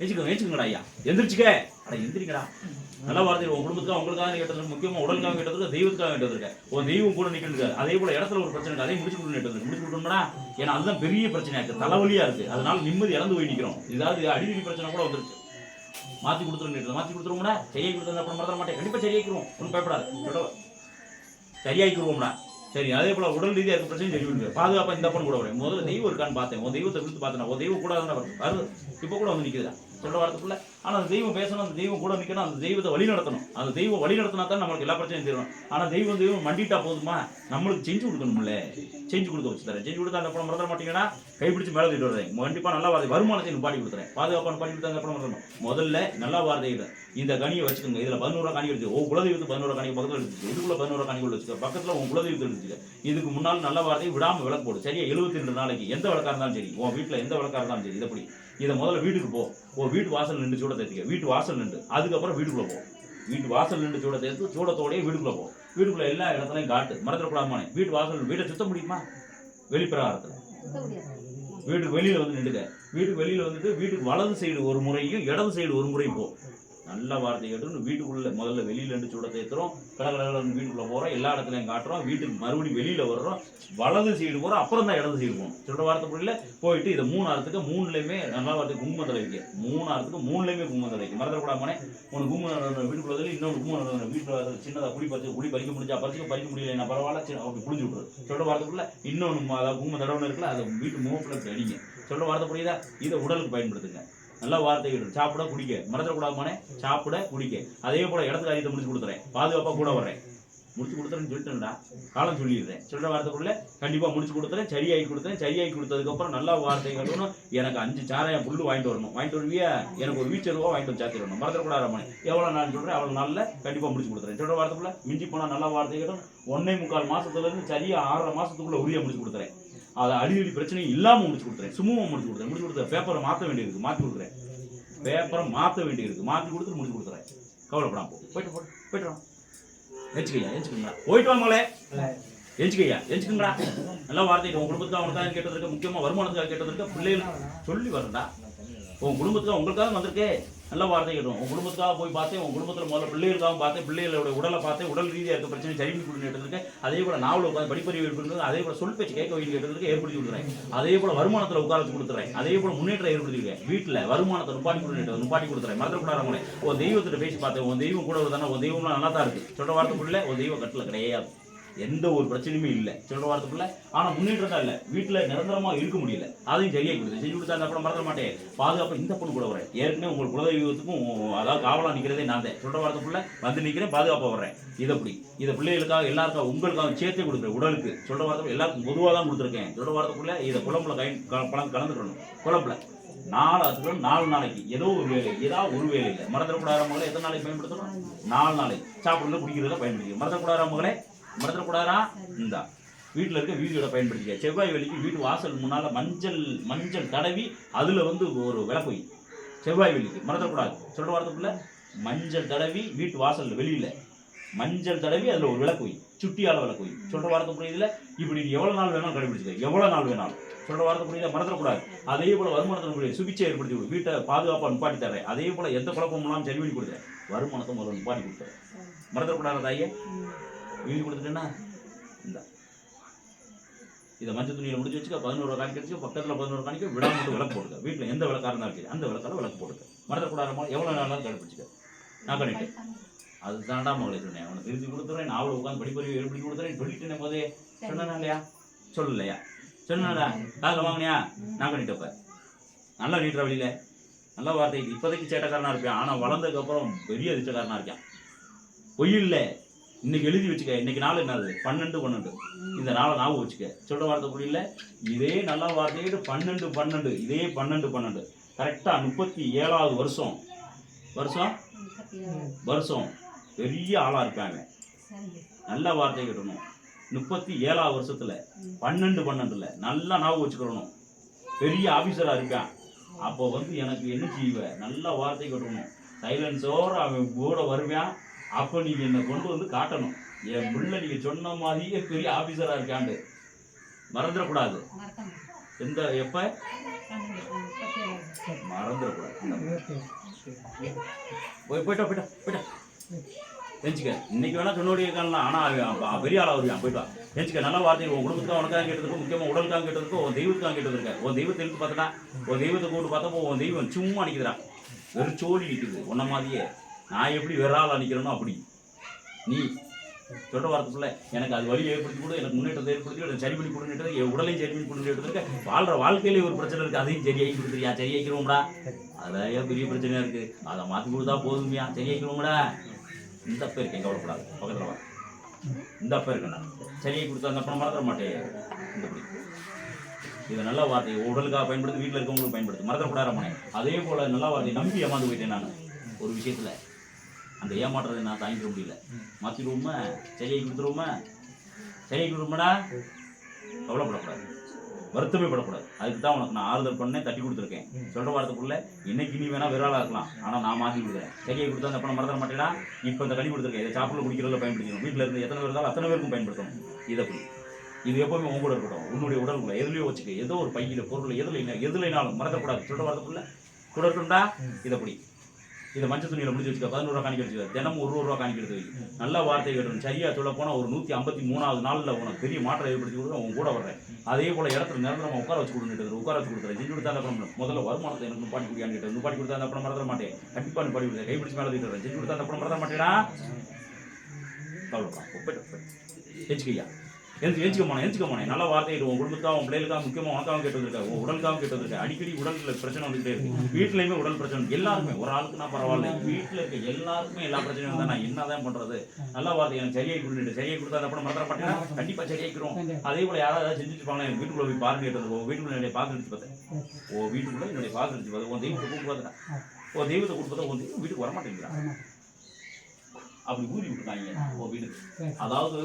ஏச்சுக்கோங்க ஏச்சுக்கோங்கடா ஐயா. எந்திரிச்சுக்க. அட எந்திரிக்கடா நல்ல வார்த்தை. உன் குடும்பத்துக்காக உங்களுக்காக கேட்டது முக்கியமா உடலுக்காக கேட்டது தெய்வத்துக்காக கேட்டது உன் தெய்வம் கூட நிக்கிறது அதே போல இடத்துல ஒரு பிரச்சனை அதையும் முடிச்சு கொடுத்து முடிச்சு கொடுக்கணும்னா ஏன்னா அதுதான் பெரிய பிரச்சனையா இருக்கு. தலைவலியா இருக்கு. அதனால நிம்மதி இறந்து போய் நிக்கிறோம். ஏதாவது அடிக்கடி பிரச்சனை கூட வந்துருச்சு. மாத்தி கொடுத்துருங்க மாத்தி கொடுத்துருவோம்டா. சரியாக கொடுத்துருந்தா அப்புறம் மறந்துட மாட்டேன். கண்டிப்பா சரியாக்கிடுவோம் ஒன்றும் பயப்படாது. சரியாக்கிடுவோம்டா சரி அதே போல உடல் ரீதியாக இருக்க பிரச்சனை சரி பண்ணுங்க பாதுகாப்பா இந்த பண்ண கூட வரேன். முதல்ல தெய்வம் இருக்கான்னு பார்த்தேன். உன் தெய்வத்தை விழுத்து பார்த்தேன் உன் தெய்வம் கூட இப்போ கூட வந்து நிற்குதா சொல்ல வரதுக்குள்ள. ஆனா அந்த தெய்வம் பேசணும் அந்த தெய்வம் கூட நிற்கணும் அந்த தெய்வத்தை வழி நடத்தணும். அந்த தெய்வம் வழி நடத்தினா தான் நம்மளுக்கு எல்லா பிரச்சனையும் தீரும். ஆனா தெய்வம் தெய்வம் மண்டிட்டா போதுமா? நம்மளுக்கு செஞ்சு கொடுக்கணும்ல. செஞ்சு கொடுக்க வச்சு தரேன். செஞ்சு கொடுத்தா அந்த படம் மறந்துட மாட்டீங்கன்னா கைப்பிடிச்சு மேலே தூக்கிட்டு வரேன் கண்டிப்பா நல்லா வார்த்தை. வருமானத்தை பாடி கொடுத்துறேன். பாதுகாப்பான பாடி கொடுத்தா அந்த பணம் மறந்துடும் முதல்ல நல்லா வார்த்தைகள் இந்த கனியை வச்சுக்கோங்க. இதுல பதினோரு கனி எடுத்து ஓ குலதெய்வத்து பதினோரு கனி பக்கத்துல எடுத்துச்சு இதுக்குள்ள பதினோரு காணிகள் வச்சுக்க பக்கத்துல உன் குலதெய்வத்தை எடுத்துக்க இதுக்கு முன்னால் நல்ல வார்த்தையை விடாம விளக்கு போடு. சரியா? எழுபத்தி ரெண்டு நாளைக்கு எந்த விளக்கா இருந்தாலும் சரி. உன் வீட்டுல எந்த விளக்கா இருந்தாலும் சரி. இதப்படி இதை முதல்ல வீட்டுக்கு போ. ஓ வீட்டு வாசல் நின்று சூட தேத்திக்க வீட்டு வாசல் நின்று. அதுக்கப்புறம் வீட்டுக்குள்ள போ. வீட்டு வாசல் நின்று சூட தேர்த்து சூடத்தோடய வீட்டுக்குள்ள போ. வீட்டுக்குள்ள எல்லா இடத்துலையும் காட்டு. மறந்துடக்கூடாமானே வீட்டு வாசல் வீட்டை சுத்த முடியுமா? வெளிப்பிரகாரத்துல. வீட்டுக்கு வெளியில வந்து நின்றுக்க. வீட்டுக்கு வெளியில வந்துட்டு வீட்டுக்கு வலது சைடு ஒரு முறையும் இடது சைடு ஒரு முறையும் போ. நல்ல வார்த்தை கேட்டு வீட்டுக்குள்ள முதல்ல வெளியில இருந்து சூட தேத்துறோம் கடற்கடன்னு வீட்டுக்குள்ள போறோம். எல்லா இடத்துலையும் காட்டுறோம். வீட்டுக்கு மறுபடியும் வெளியில வர்றோம். வலது சைடு போறோம். அப்புறம் தான் இடது சைடு போகணும். சொல்ற வார்த்தை புரியல? போயிட்டு இதை மூணு அறத்துக்கு மூணுலயுமே நல்ல வார்த்தை குங்குமம் தலை மூணு அறத்துக்கு மூணுலயுமே குங்குமம் தலை வைக்க மறந்துடக்கூடாமனே ஒன்று குங்குமம் வீட்டுக்குள்ளதில் இன்னொரு குங்குமம் வீட்டில் சின்னதா குடி பறிச்சு குடி பறிக்க முடிஞ்சா பறிச்சு பறிக்க முடியல நான் பரவாயில்ல. சரி, அப்படி புளிஞ்சு விட்டுரு. சொல்ற வார்த்தைக்குள்ள இன்னொன்று அதாவது குங்குமம் தடவை இருக்குல்ல அதை வீட்டு முகப்புல இப்படி அடிங்க வார்த்தை புரியுதா? இதை உடலுக்கு பயன்படுத்துங்க. நல்ல வார்த்தைகள் சாப்பிட குடிக்க. மறந்துடக்கூடாதுமானே சாப்பிட குடிக்க. அதே போல இடத்துல காரியத்தை முடிச்சு கொடுத்துறேன். பாதுகாப்பாக கூட வரேன் முடிச்சு கொடுத்துறேன்னு சொல்லிட்டேன்டா. காலம் சொல்லிடுறேன். சொல்ற வார்த்தைக்குள்ள கண்டிப்பாக முடிச்சு கொடுத்துறேன் சரியாகி கொடுத்துறேன். சரியாகி கொடுத்ததுக்கப்புறம் நல்ல வார்த்தைகளும் எனக்கு அஞ்சு சாராயம் புல்லு வாங்கிட்டு வரணும். வாங்கிட்டு வருவியா? எனக்கு ஒரு வீச்சர் ரூபா வாங்கிட்டு வந்து சாத்திடணும் மறந்துடக்கூடாது மணி எவ்வளோ நான் சொல்கிறேன் அவ்வளோ நாளில் கண்டிப்பாக முடிச்சு கொடுத்துறேன். சொல்கிற வார்த்தைக்குள்ள மிஞ்சி போனால் நல்ல வார்த்தைகளும் ஒன்னே முக்கால் மாதத்துலேருந்து இருந்து சரியா ஆறரை மாதத்துக்குள்ளே உரிய முடிச்சு கொடுத்துறேன். அதை அடிக்கடி பிரச்சனை இல்லாமல் முடிச்சு கொடுத்துறேன். சும்மா முடிச்சு கொடுத்துறேன். முடிச்சு கொடுத்த பேப்பரை மாற்ற வேண்டியிருக்கு. மாற்றி கொடுக்குறேன். பேப்பரை மாற்ற வேண்டியிருக்கு. மாற்றி கொடுத்து முடிச்சு கொடுத்துறேன். கவலைப்படாம போ. போயிட்டு போ. போயிட்டுறோம் வா. எச்சுக்கையா போயிட்டு வாங்களே எஞ்சிக்கையா எஞ்சிக்குங்களா நல்ல வார்த்தை. உன் குடும்பத்துக்கு அவனுக்காக கேட்டதற்கு முக்கியமா வருமானத்துக்காக கேட்டதற்கு பிள்ளைகள் சொல்லி வரண்டா உன் குடும்பத்துக்கு உங்களுக்காக வந்திருக்கே. நல்ல வார்த்தை கேட்டோம் உன் குடும்பத்துக்காக போய் பார்த்தேன் உன் குடும்பத்தில் முதல்ல பிள்ளைகளுக்காக பார்த்தேன் பிள்ளைகளோட உடலை பார்த்தேன் உடல் ரீதியாக இருக்க பிரச்சனை சரி பண்ணி கொடுத்து அதே போல நாவல் உட்காந்து படிப்பறிவு ஏற்படுத்துறது அதே போல சொல் பேச்சு கேட்க வைக்க கேட்டதுக்கு ஏற்படுத்தி கொடுக்குறேன். அதே போல வருமானத்தில் உட்கார வச்சு கொடுத்துறேன். அதே போல முன்னேற்றம் ஏற்படுத்திருக்கேன் வீட்டில் வருமானத்தை நுப்பாட்டி கொடுத்து நுப்பாட்டி கொடுத்துறேன். மறந்துக்கூடாது உன் தெய்வத்தில் பேசி பார்த்தேன் உன் தெய்வம் கூட தானே உன் தெய்வம்லாம் நல்லா தான் இருக்கு. சொல்ற வார்த்தைக்குள்ளே உன் தெய்வம் கட்டில் கிடையாது. எந்த ஒரு பிரச்சனையுமே இல்லை. சொல்ற வாரத்துக்குள்ள. ஆனா முன்னேற்றம் தான் இல்லை. வீட்டுல நிரந்தரமா இருக்க முடியல. அதையும் சரியா கொடுத்து. செஞ்சு கொடுத்தா அந்த படம் மறந்துட மாட்டேன். பாதுகாப்பு இந்த பொண்ணு கூட வரேன் ஏற்கனவே உங்கள் குலதெய்வத்துக்கும் அதாவது காவலா நிக்கிறதே நான் தான். சொல்ற வார்த்தைக்குள்ள வந்து நிக்கிறேன் பாதுகாப்பா வர்றேன். இதை அப்படி. இதை பிள்ளைகளுக்காக எல்லாருக்கும் உங்களுக்காக சேர்த்தே கொடுக்குறேன். உடலுக்கு. சொல்ற வாரத்துக்கு எல்லாருக்கும் பொதுவாக தான் கொடுத்துருக்கேன். சொல்ற வாரத்துக்குள்ளே இதை குழம்புல கை பழம் கலந்துக்கணும். குழம்புல. நாலு அதுக்கு நாலு நாளைக்கு. ஏதோ ஒரு வேலை. ஏதாவது ஒரு வேலை இல்லை. மறந்துடக்கூடாத மகளை எத்தனை நாளைக்கு பயன்படுத்தணும்? நாலு நாளைக்கு. சாப்பிடுறது குடிக்கிறத பயன்படுத்திக்க மறந்துடக்கூடாத மகளே மறந்துடக்கூடாதா? இந்தா. வீட்டில் இருக்க வீதியோட பயன்படுத்திக்க. செவ்வாய் வெள்ளிக்கு வீட்டு வாசல் முன்னால் மஞ்சள் மஞ்சள் தடவி அதில் வந்து ஒரு விளக்கு வை செவ்வாய் வெள்ளிக்கு. மறந்துடக்கூடாது. சொல்கிற வாரத்துக்குள்ள? மஞ்சள் தடவி வீட்டு வாசல் வெளியில். மஞ்சள் தடவி அதில் ஒரு விளக்கு வை சுட்டியால விளக்கு வை சொல்ற வாரத்தை புரியுதுல? இப்படி எவ்வளோ நாள் வேணாலும் கடைபிடிச்சுக்க. எவ்வளோ நாள் வேணாலும். சொல்கிற வாரத்தை புரியுதா? மறந்துடக்கூடாது. அதே போல் வருமானத்தை புரியுது சுபிச்சை ஏற்படுத்தி கொடு. வீட்டை பாதுகாப்பாக நிப்பாட்டி தர்றேன். அதே போல் எந்த குழப்பமும் இல்லாமல் சரி பண்ணி கொடுக்குறேன் வருமானத்தை முதல்ல நிப்பாட்டி கொடுத்துறேன் மறந்துடக்கூடாது ஐயா எழுதி கொடுத்துட்டேன்னா இந்த இதை மஞ்சள் துணியில் முடிச்சு வச்சுக்க பதினோரு காணிக்க வச்சு பக்கத்தில் பதினோரு காணிக்க விடாம மட்டும் விளக்கு போடுங்க வீட்டில் எந்த விளக்கா இருந்தாலும் சரி அந்த விளக்கால விளக்கு போட்டுக்க. மறந்துடக்கூடாது எவ்வளோ நாளாலும் கடைபிடிச்சுக்க நான் பண்ணிட்டேன். அது தாண்டா மகளை சொன்னேன். அவனை திருத்தி கொடுத்துறேன் நான் அவளை உட்காந்து படிப்பறிவு ஏற்படுத்தி கொடுத்துறேன். என்ன போதே. சொன்னா இல்லையா சொல்லலையா? சொன்னாடா காதில் வாங்கினியா? நான் பண்ணிட்டப்ப நல்லா நீட்டுற வழியில நல்ல வார்த்தை. இப்போதைக்கு சேட்டக்காரனாக இருப்பேன் ஆனால் வளர்ந்ததுக்கப்புறம் பெரிய அதிர்ஷ்டக்காரனா இருக்கான் பொய் இல்லை. இன்னைக்கு எழுதி வச்சுக்க இன்னைக்கு நாள் என்னது? பன்னெண்டு பன்னெண்டு. இந்த நாளை ஞாபகம் வச்சுக்க. சொல்ற வார்த்தை புரியல? இதே நல்ல வார்த்தையோடு பன்னெண்டு பன்னெண்டு. இதே பன்னெண்டு பன்னெண்டு. கரெக்டாக முப்பத்தி ஏழாவது வருஷம். வருஷம்? வருஷம். பெரிய ஆளாக இருக்காங்க. நல்ல வார்த்தை கிட்டணும். முப்பத்தி ஏழாவது வருஷத்தில் பன்னெண்டு பன்னெண்டுல நல்லா ஞாபகம் வச்சுக்கணும். பெரிய ஆஃபீஸராக இருக்கான். அப்போ வந்து எனக்கு என்ன செய்வ? நல்ல வார்த்தை கட்டணும். சைலன்ஸோடு அவன் கூட வருவான். அப்போ நீங்க என்னை கொண்டு வந்து காட்டணும். என் பிள்ளை நீங்க சொன்ன மாதிரியே பெரிய ஆபீசரா இருக்காண்டு. மறந்துடக்கூடாது. எந்த எப்ப? மறந்துடக்கூடாது. போய் போயிட்டா போயிட்டா போயிட்டா. தெரிஞ்சுக்க இன்னைக்கு வேணா சொன்னோடி காணலாம். ஆனால் அவன் பெரிய ஆளா வருவான் போயிட்டு வா. தெரிஞ்சுக்க நல்ல வார்த்தை உன் குடும்பத்துக்கு உனக்காக கேட்டதுக்கும் முக்கியமாக உடலுக்காக கேட்டதுக்கும் உன் தெய்வத்துக்காக கேட்டதுக்கு உன் தெய்வத்தை எடுத்து பார்த்தனா உன் தெய்வத்தை கூட்டு பார்த்தப்போ உன் தெய்வம் சும்மா நிற்கிறான் வெறும் சோடி நிக்குது. உன்ன மாதிரியே. நான் எப்படி வேற ஆளா அப்படி. நீ சொல்ற வார்த்தைக்குள்ள எனக்கு அது வழி ஏற்படுத்தி கொடு எனக்கு முன்னேற்றத்தை ஏற்படுத்தி எனக்கு சரி பண்ணி கொடுன்னு என் உடலையும் சரி பண்ணி கொடுன்னு வாழ்ற வாழ்க்கையில ஒரு பிரச்சனை இருக்கு அதையும் சரியாகி கொடுத்துறியா? சரியாக்கிறோம்டா அதான் பெரிய பிரச்சனையா இருக்கு? அதை மாத்தி கொடுத்தா போதுமையா சரியாக்கிறோம்டா இந்த அப்ப இருக்கேன் கவலைப்படாது. பக்கத்துல வா. இந்த அப்ப இருக்கேன் நான். சரியாக்கி கொடுத்தா அந்த பணம் மறந்துட மாட்டேன். இந்த இது நல்ல வார்த்தை உடலுக்காக பயன்படுத்தி வீட்டில் இருக்கவங்களுக்கு பயன்படுத்து. மறந்துடக்கூடாது ரமணே. அதே போல நல்ல வார்த்தை நம்பி ஏமாந்து போயிட்டேன் நான். ஒரு விஷயத்துல. அந்த ஏமாற்றத்தை நான் தாங்கிக்க முடியல. மாற்றிடுவோமா சரியாக்கி கொடுத்துருவோமா? சரியாக்கி கொடுப்போம்டா? கவலைப்படக்கூடாது. வருத்தமே படக்கூடாது. அதுக்கு தான் உனக்கு நான் ஆறுதல் பண்ணேன் தட்டி கொடுத்துருக்கேன். சொல்ற வாரத்துக்குள்ள இன்னைக்கு நீ வேணா விராலா இருக்கலாம். ஆனா நான் மாத்தி கொடுக்குறேன். சரியா கொடுத்தா அந்த பணம் மறந்துட மாட்டேடா. இப்போ இந்த கனி கொடுத்துருக்கேன். இதை சாப்பிட குடிக்கிறதுல பயன்படுத்தணும் வீட்டில் இருந்து எத்தனை பேர் இருந்தாலும் அத்தனை பேருக்கும் பயன்படுத்தணும். இதை அப்படி. இது எப்பவுமே உன் கூட இருக்கட்டும். உன்னுடைய உடலுக்குள்ள எதுலயோ வச்சுக்க. ஏதோ ஒரு பையில பொருள் எதுல எதுலைனாலும் மறந்துடக்கூடாது சொல்ற வாரத்துக்குள்ள கூட இருக்கட்டும்டா? இதை அப்படி. இதை மஞ்சள் துணியில முடிச்சு வச்சுக்க பதினோரு ரூபா காணிக்க வச்சுக்க தினமும் ஒரு ரூபா காணிக்க எடுத்து வை. நல்ல வார்த்தை கேட்டணும் சரியா சொல்ல போனா ஒரு நூத்தி ஐம்பத்தி மூணாவது நாள்ல உனக்கு பெரிய மாற்றம் ஏற்படுத்தி கொடுத்து உன் கூட வர்றேன். அதே போல இடத்துல நிரந்தரமா உட்கார வச்சு கொடுத்துட்டு உட்கார வச்சு கொடுத்துறேன். செஞ்சு கொடுத்தா அப்புறம் முதல்ல வருமானத்தை எனக்கு நிப்பாட்டி குடியான்னு கேட்டு நிப்பாட்டி கொடுத்தா அந்த அப்புறம் மறந்துட மாட்டேன். கண்டிப்பா நிப்பாட்டி கொடுத்தேன். கைப்பிடிச்சு மேலே தூக்கிட்டு செஞ்சு கொடுத்தா அந்த அப்புறம் மறந்துட மாட்டேடா? போயிட்டு எச்சுக்கையா எந்த எச்சுக்கமான எச்சுக்கமான நல்ல வார்த்தை இது உன் குடும்பத்தாக உன் பிள்ளைகளுக்காக முக்கியமாக உனக்காக கேட்டு வந்திருக்க உன் உடலுக்காக கேட்டு வந்திருக்க அடிக்கடி உடல்ல பிரச்சனை வந்துகிட்டே இருக்கு. வீட்லயுமே உடல் பிரச்சனை. எல்லாருமே ஒரு ஆளுக்கு நான் பரவாயில்ல. வீட்டுல இருக்க எல்லாருக்குமே எல்லா பிரச்சனையும் இருந்தா நான் என்னதான் பண்றது? நல்ல வார்த்தை எனக்கு சரியாகி கொடுத்துட்டு சரியாகி கொடுத்தா அந்த அப்புறம் மறந்துட மாட்டேன். கண்டிப்பா சரியாக்கிறோம் அதே போல யாராவது ஏதாவது செஞ்சுட்டு எனக்கு வீட்டுக்குள்ள போய் பாருங்க கேட்டது உன் வீட்டுக்குள்ள என்னுடைய பாத்திரம் எடுத்து பார்த்தேன் ஓ வீட்டுக்குள்ள என்னுடைய பாத்திரம் எடுத்து பார்த்தேன் உன் தெய்வத்தை கூப்பிட்டு பார்த்தேன் உன் தெய்வத்தை கூப்பிட்டு பார்த்தா உன் தெய்வம் வீட்டுக்கு வர மாட்டேங்கிறான் அப்படி ஊதி விட்டுருக்காங்க வீட்டுக்கு அதாவது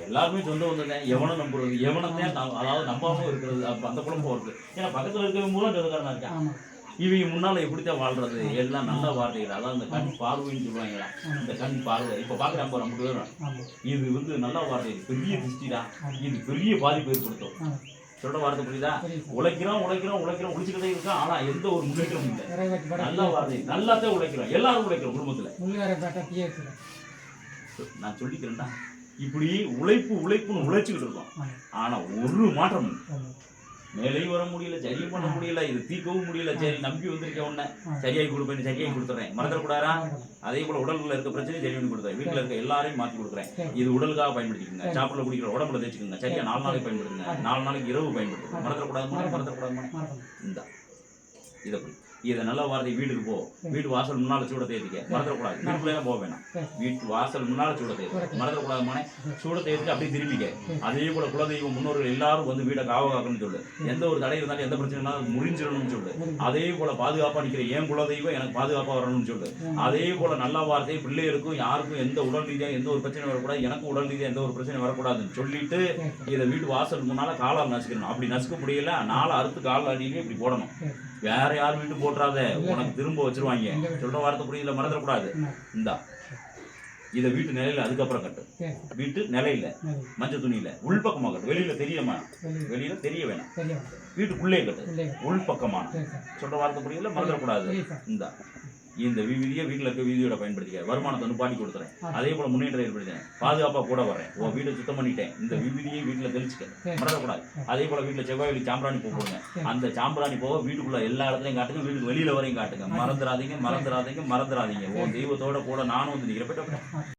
எல்லாருமே சொந்த வந்தேன் எவனை நம்புறது? எவனத்தையும் நம்- அதாவது நம்பாம இருக்கிறது அந்த குழப்பம் இருக்கு ஏன்னா பக்கத்துல இருக்கவங்க மூலம் சொந்தக்காரனா இருக்கான். இவங்க முன்னால எப்படித்தான் வாழ்றது? எல்லாம் நல்ல வார்த்தைகள். அதாவது இந்த கண் பார்வைன்னு சொல்லுவாங்களா? இந்த கண் பார்வை. இப்ப பாக்குறான் பாரு நமக்கு வேணும் இது வந்து நல்ல வார்த்தை. பெரிய திருஷ்டிடா இது பெரிய பாதிப்பு ஏற்படுத்தும். சொல்ற வார்த்தை புரியுதா? உழைக்கிறோம் உழைக்கிறோம் உழைக்கிறோம் உழைச்சுக்கிட்டே இருக்கான் ஆனா எந்த ஒரு முன்னேற்றமும் இல்லை. நல்ல வார்த்தை. நல்லாத்தான் உழைக்கிறோம். எல்லாரும் உழைக்கிறோம் குடும்பத்துல. நான் சொல்லிக்கிறேன்டா. இப்படி உழைப்பு உழைப்புன்னு உழைச்சுக்கிட்டு இருக்கோம். ஆனா ஒரு மாற்றம். மேலேயும் வர முடியல சரியும் பண்ண முடியல இது தீர்க்கவும் முடியல. சரி நம்பி வந்திருக்கேன் உன்னை. சரியாகி கொடுப்பேன் சரியாகி கொடுத்துறேன் மறந்துடக்கூடாதா? அதே போல உடல்ல இருக்க பிரச்சனையும் சரி பண்ணி கொடுத்தேன் வீட்டுல இருக்க எல்லாரையும் மாத்தி கொடுக்குறேன். இது உடலுக்காக பயன்படுத்திக்கோங்க. சாப்பிட குடிக்கிற உடம்புல தேய்ச்சிக்கோங்க. சரியா நாலு நாளைக்கு பயன்படுத்துங்க. நாலு நாளைக்கு இரவு பயன்படுத்துங்க. மறந்துடக்கூடாது மறந்துடக்கூடாது இந்த. இதை இதை நல்ல வார்த்தை வீட்டுக்கு போ. வீட்டு வாசல் முன்னால சூட தேய்ச்சிக்க மறந்துடக்கூடாது. வீட்டுக்குள்ளே போக வேணாம். வீட்டு வாசல் முன்னால சூட தேய்ச்சி மறந்துடக்கூடாது மனே சூட தேய்ச்சி அப்படியே திரும்பிக்க. அதே போல குலதெய்வம் முன்னோர்கள் எல்லாரும் வந்து வீட்டை காவகாக்கணும்னு சொல்லு. எந்த ஒரு தடை இருந்தாலும் எந்த பிரச்சனை இருந்தாலும் முறிஞ்சிடணும்னு சொல்லு. அதே போல பாதுகாப்பா நிக்கிற என் குலதெய்வம் எனக்கு பாதுகாப்பா வரணும்னு சொல்லு. அதே போல நல்ல வார்த்தை பிள்ளைகளுக்கும் யாருக்கும் எந்த உடல் ரீதியா எந்த ஒரு பிரச்சனை வரக்கூடாது. எனக்கும் உடல் ரீதியா எந்த ஒரு பிரச்சனை வரக்கூடாதுன்னு சொல்லிட்டு இதை வீட்டு வாசல் முன்னால காலால் நசுக்கணும். அப்படி நசுக்க முடியல நாலு அறுத்து கால் அடியிலே இப்படி போடணும். வேற யார் வீட்டு போட்டுறாத உனக்கு திரும்ப வச்சிருவாங்க. சொல்ற வார்த்தை புரியல மறந்துடக்கூடாது. இந்தா. இதை வீட்டு நிலையில அதுக்கப்புறம் கட்டு. வீட்டு நிலையில மஞ்சள் துணியில உள்பக்கமா கட்டு. வெளியில தெரியாம? வெளியில தெரிய வேணாம். வீட்டுக்குள்ளே கட்டு. உள்பக்கமான சொல்ற வார்த்தை புரியல மறந்துடக்கூடாது. இந்தா. இந்த விதியை வீட்டில் இருக்க விதியோட பயன்படுத்திக்க வருமானத்தை வந்து பாட்டி கொடுத்துறேன். அதே போல முன்னேற்றம் ஏற்படுத்தினேன் பாதுகாப்பா கூட வரேன் உன் வீட்டை சுத்தம் பண்ணிட்டேன். இந்த விதியை வீட்டில் தெளிச்சுக்க. மறக்கக்கூடாது. அதே போல வீட்டில் செவ்வாய் சாம்பிராணி பூ போடுங்க. அந்த சாம்பிராணி போக வீட்டுக்குள்ள எல்லா இடத்துலையும் காட்டுங்க. வீட்டுக்கு வெளியில வரையும் காட்டுங்க. மறந்துடாதீங்க மறந்துடாதீங்க மறந்துடாதீங்க. உன் தெய்வத்தோட கூட நானும் வந்து நிற்கிறேன்